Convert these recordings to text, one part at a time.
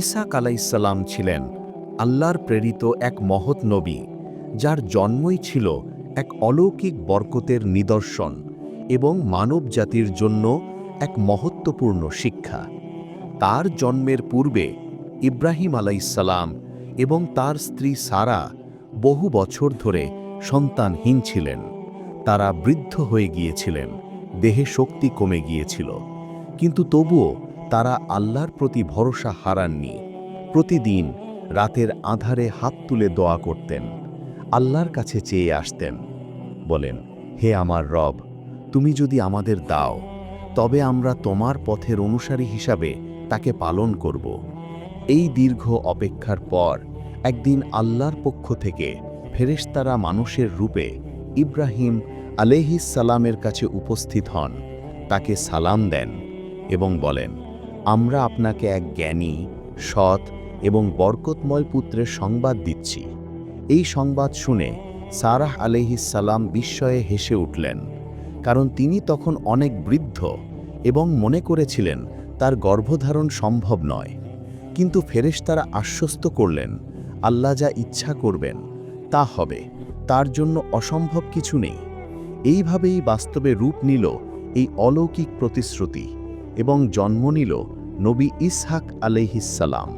ঈসাক আলাইসাল্লাম ছিলেন আল্লাহর প্রেরিত এক মহৎ নবী, যার জন্মই ছিল এক অলৌকিক বরকতের নিদর্শন এবং মানব জাতির জন্য এক মহত্বপূর্ণ শিক্ষা। তার জন্মের পূর্বে ইব্রাহিম আলাইসাল্লাম এবং তার স্ত্রী সারা বহু বছর ধরে সন্তানহীন ছিলেন। তারা বৃদ্ধ হয়ে গিয়েছিলেন, দেহে শক্তি কমে গিয়েছিল। কিন্তু তবুও তারা আল্লাহর প্রতি ভরসা হারাননি। প্রতিদিন রাতের আধারে হাত তুলে দোয়া করতেন, আল্লাহর কাছে চেয়ে আসতেন, বলেন, হে আমার রব, তুমি যদি আমাদের দাও, তবে আমরা তোমার পথের অনুসারী হিসাবে তাকে পালন করব। এই দীর্ঘ অপেক্ষার পর একদিন আল্লাহর পক্ষ থেকে ফেরেশতারা মানুষের রূপে ইব্রাহিম আলেহিস সালামের কাছে উপস্থিত হন, তাকে সালাম দেন এবং বলেন আমরা আপনাকে এক জ্ঞানী, সৎ এবং বরকতময় পুত্রের সংবাদ দিচ্ছি। এই সংবাদ শুনে সারাহ সালাম বিস্ময়ে হেসে উঠলেন, কারণ তিনি তখন অনেক বৃদ্ধ এবং মনে করেছিলেন তার গর্ভধারণ সম্ভব নয়। কিন্তু ফেরেশতারা আশ্বস্ত করলেন, আল্লাহ যা ইচ্ছা করবেন তা হবে, তার জন্য অসম্ভব কিছু নেই। এইভাবেই বাস্তবে রূপ নিল এই অলৌকিক প্রতিশ্রুতি। এবং জন্ম নিল নবী ইসহাক আলাইহিসাল্লাম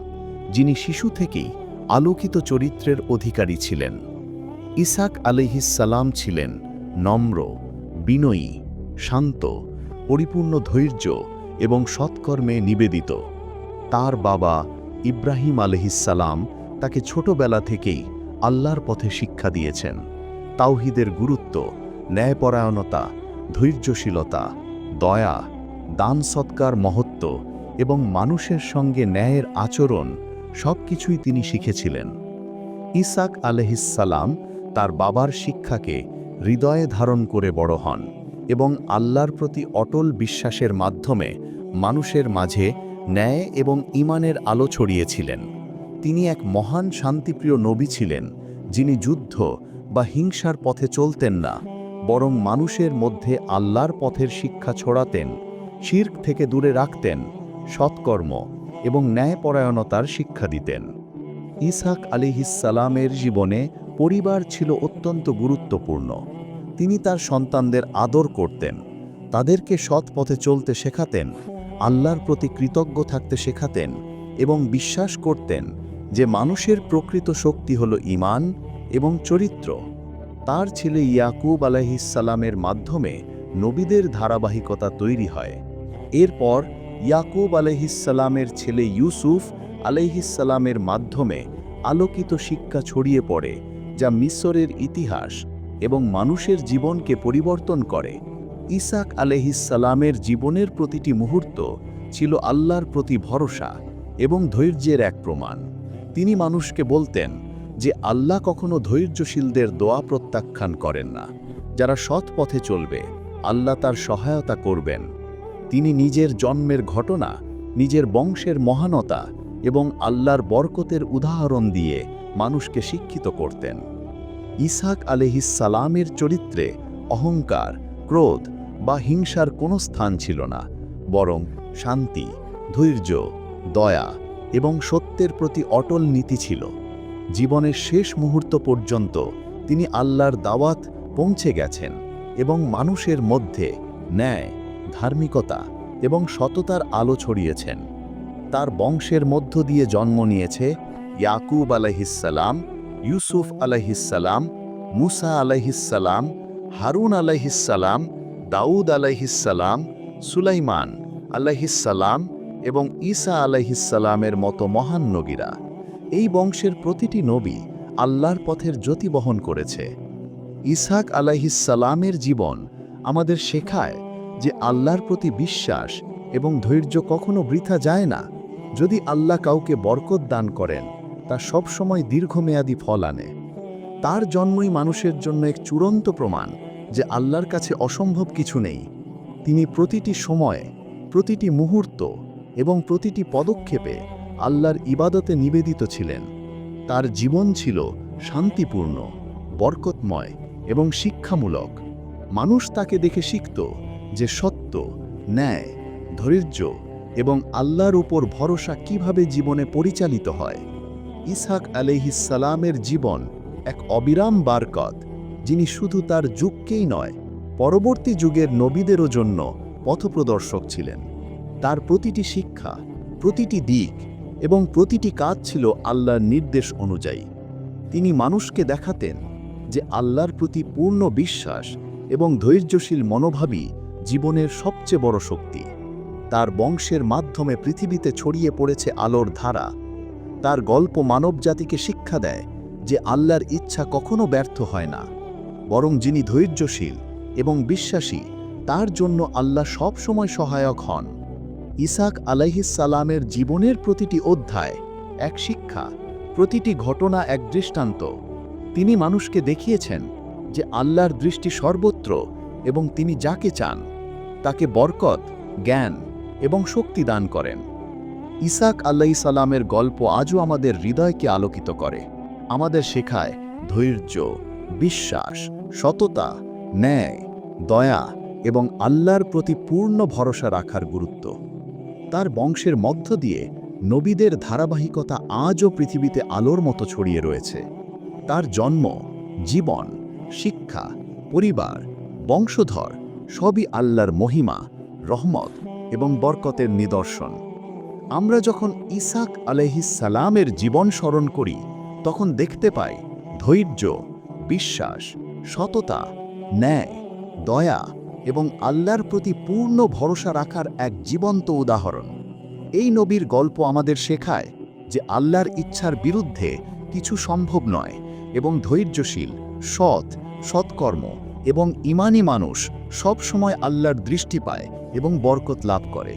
যিনি শিশু থেকেই আলোকিত চরিত্রের অধিকারী ছিলেন। ইসহাক আলাইহিসাল্লাম ছিলেন নম্র, বিনয়ী, শান্ত, পরিপূর্ণ ধৈর্য এবং সৎকর্মে নিবেদিত। তার বাবা ইব্রাহিম আলহিসাল্লাম তাকে ছোটবেলা থেকেই আল্লাহর পথে শিক্ষা দিয়েছেন। তাওহিদের গুরুত্ব, ন্যায়পরায়ণতা, ধৈর্যশীলতা, দয়া দান সৎকার মহত্ব এবং মানুষের সঙ্গে ন্যায়ের আচরণ সব কিছুই তিনি শিখেছিলেন। ইসাক আলহিসাল্লাম তার বাবার শিক্ষাকে হৃদয়ে ধারণ করে বড় হন এবং আল্লাহর প্রতি অটল বিশ্বাসের মাধ্যমে মানুষের মাঝে ন্যায় এবং ইমানের আলো ছড়িয়েছিলেন। তিনি এক মহান শান্তিপ্রিয় নবী ছিলেন, যিনি যুদ্ধ বা হিংসার পথে চলতেন না, বরং মানুষের মধ্যে আল্লাহর পথের শিক্ষা ছড়াতেন শির্ক থেকে দূরে রাখতেন, সৎকর্ম এবং ন্যায়পরায়ণতার শিক্ষা দিতেন। ইসহাক আলিহিসালামের জীবনে পরিবার ছিল অত্যন্ত গুরুত্বপূর্ণ। তিনি তার সন্তানদের আদর করতেন, তাদেরকে সৎ পথে চলতে শেখাতেন, আল্লাহর প্রতি কৃতজ্ঞ থাকতে শেখাতেন এবং বিশ্বাস করতেন যে মানুষের প্রকৃত শক্তি হল ইমান এবং চরিত্র। তার ছেলে ইয়াকুব আলাইহিসালামের মাধ্যমে নবীদের ধারাবাহিকতা তৈরি হয়। এরপর ইয়াকুব আলাইহিসালামের ছেলে ইউসুফ আলাইহিসালামের মাধ্যমে আলোকিত শিক্ষা ছড়িয়ে পড়ে, যা মিশরের ইতিহাস এবং মানুষের জীবনকে পরিবর্তন করে। ইসাক আলহিসালামের জীবনের প্রতিটি মুহূর্ত ছিল আল্লাহর প্রতি ভরসা এবং ধৈর্যের এক প্রমাণ। তিনি মানুষকে বলতেন যে আল্লাহ কখনো ধৈর্যশীলদের দোয়া প্রত্যাখ্যান করেন না। যারা সৎ পথে চলবে, আল্লাহ তার সহায়তা করবেন। তিনি নিজের জন্মের ঘটনা, নিজের বংশের মহানতা এবং আল্লাহর বরকতের উদাহরণ দিয়ে মানুষকে শিক্ষিত করতেন। ইসাক আলহিসালামের চরিত্রে অহংকার, ক্রোধ বা হিংসার কোনো স্থান ছিল না, বরং শান্তি, ধৈর্য, দয়া এবং সত্যের প্রতি অটল নীতি ছিল। জীবনের শেষ মুহূর্ত পর্যন্ত তিনি আল্লাহর দাওয়াত পৌঁছে গেছেন এবং মানুষের মধ্যে ন্যায় ধার্মিকতা এবং সততার আলো ছড়িয়েছেন। তার বংশের মধ্য দিয়ে জন্ম নিয়েছে ইয়াকুব আলাইহিসাল্লাম ইউসুফ আলাইহিসাল্লাম মুসা আলাইহিসাল্লাম হারুন আলাইহিসাল্লাম দাউদ আলাইহিসাল্লাম সুলাইমান আলাইহিসাল্লাম এবং ঈসা আলাইহিসাল্লামের মতো মহান নবীরা। এই বংশের প্রতিটি নবী আল্লাহর পথের জ্যোতি বহন করেছে। ইসাক আলাইহিসালামের জীবন আমাদের শেখায় যে আল্লাহর প্রতি বিশ্বাস এবং ধৈর্য কখনো বৃথা যায় না, যদি আল্লাহ কাউকে বরকত দান করেন, তা সবসময় দীর্ঘমেয়াদী ফল আনে। তার জন্মই মানুষের জন্য এক চূড়ান্ত প্রমাণ যে আল্লাহর কাছে অসম্ভব কিছু নেই। তিনি প্রতিটি সময়, প্রতিটি মুহূর্ত এবং প্রতিটি পদক্ষেপে আল্লাহর ইবাদতে নিবেদিত ছিলেন। তার জীবন ছিল শান্তিপূর্ণ, বরকতময় এবং শিক্ষামূলক। মানুষ তাকে দেখে শিখত যে সত্য, ন্যায়, ধৈর্য এবং আল্লাহর উপর ভরসা কীভাবে জীবনে পরিচালিত হয়। ইসহাক আলহিসালামের জীবন এক অবিরাম বারকত, যিনি শুধু তার যুগকেই নয়, পরবর্তী যুগের নবীদেরও জন্য পথপ্রদর্শক ছিলেন। তার প্রতিটি শিক্ষা, প্রতিটি দিক এবং প্রতিটি কাজ ছিল আল্লাহর নির্দেশ অনুযায়ী। তিনি মানুষকে দেখাতেন যে আল্লাহর প্রতি পূর্ণ বিশ্বাস এবং ধৈর্যশীল মনোভাবই জীবনের সবচেয়ে বড় শক্তি। তার বংশের মাধ্যমে পৃথিবীতে ছড়িয়ে পড়েছে আলোর ধারা। তার গল্প মানবজাতিকে শিক্ষা দেয় যে আল্লাহর ইচ্ছা কখনো ব্যর্থ হয় না। বরং যিনি ধৈর্যশীল এবং বিশ্বাসী, তার জন্য আল্লাহ সবসময় সহায়ক হন। ইসাক আলাইহিসালামের জীবনের প্রতিটি অধ্যায়, এক শিক্ষা, প্রতিটি ঘটনা এক দৃষ্টান্ত। তিনি মানুষকে দেখিয়েছেন যে আল্লাহর দৃষ্টি সর্বত্র এবং তিনি যাকে চান তাকে বরকত, জ্ঞান এবং শক্তি দান করেন। ইসাক আল্লাহি সালামের গল্প আজও আমাদের হৃদয়কে আলোকিত করে। আমাদের শেখায় ধৈর্য, বিশ্বাস, সততা, ন্যায়, দয়া এবং আল্লাহর প্রতি পূর্ণ ভরসা রাখার গুরুত্ব। তার বংশের মধ্য দিয়ে নবীদের ধারাবাহিকতা আজও পৃথিবীতে আলোর মতো ছড়িয়ে রয়েছে। তার জন্ম, জীবন, শিক্ষা, পরিবার, বংশধর সবই আল্লাহর মহিমা, রহমত এবং বরকতের নিদর্শন। আমরা যখন ইসাক আলহিসালামের জীবন স্মরণ করি, তখন দেখতে পাই ধৈর্য, বিশ্বাস, সততা, ন্যায়, দয়া এবং আল্লাহর প্রতি পূর্ণ ভরসা রাখার এক জীবন্ত উদাহরণ। এই নবীর গল্প আমাদের শেখায় যে আল্লাহর ইচ্ছার বিরুদ্ধে কিছু সম্ভব নয় এবং ধৈর্যশীল, সৎ, সৎকর্ম এবং ইমানি মানুষ সব সময় আল্লাহর দৃষ্টি পায় এবং বরকত লাভ করে।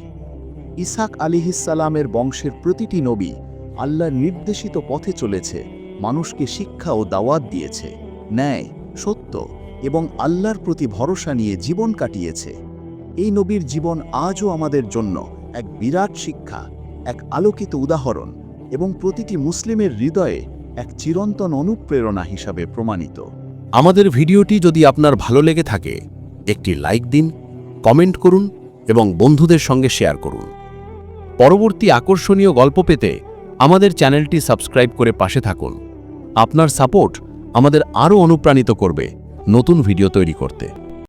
ইসাক আলিহিসালামের বংশের প্রতিটি নবী আল্লাহর নির্দেশিত পথে চলেছে, মানুষকে শিক্ষা ও দাওয়াত দিয়েছে, ন্যায়, সত্য এবং আল্লাহর প্রতি ভরসা নিয়ে জীবন কাটিয়েছে। এই নবীর জীবন আজও আমাদের জন্য এক বিরাট শিক্ষা, এক আলোকিত উদাহরণ এবং প্রতিটি মুসলিমের হৃদয়ে এক চিরন্তন অনুপ্রেরণা হিসাবে প্রমাণিত। আমাদের ভিডিওটি যদি আপনার ভালো লেগে থাকে, একটি লাইক দিন, কমেন্ট করুন এবং বন্ধুদের সঙ্গে শেয়ার করুন। পরবর্তী আকর্ষণীয় গল্প পেতে আমাদের চ্যানেলটি সাবস্ক্রাইব করে পাশে থাকুন। আপনার সাপোর্ট আমাদের আরও অনুপ্রাণিত করবে নতুন ভিডিও তৈরি করতে।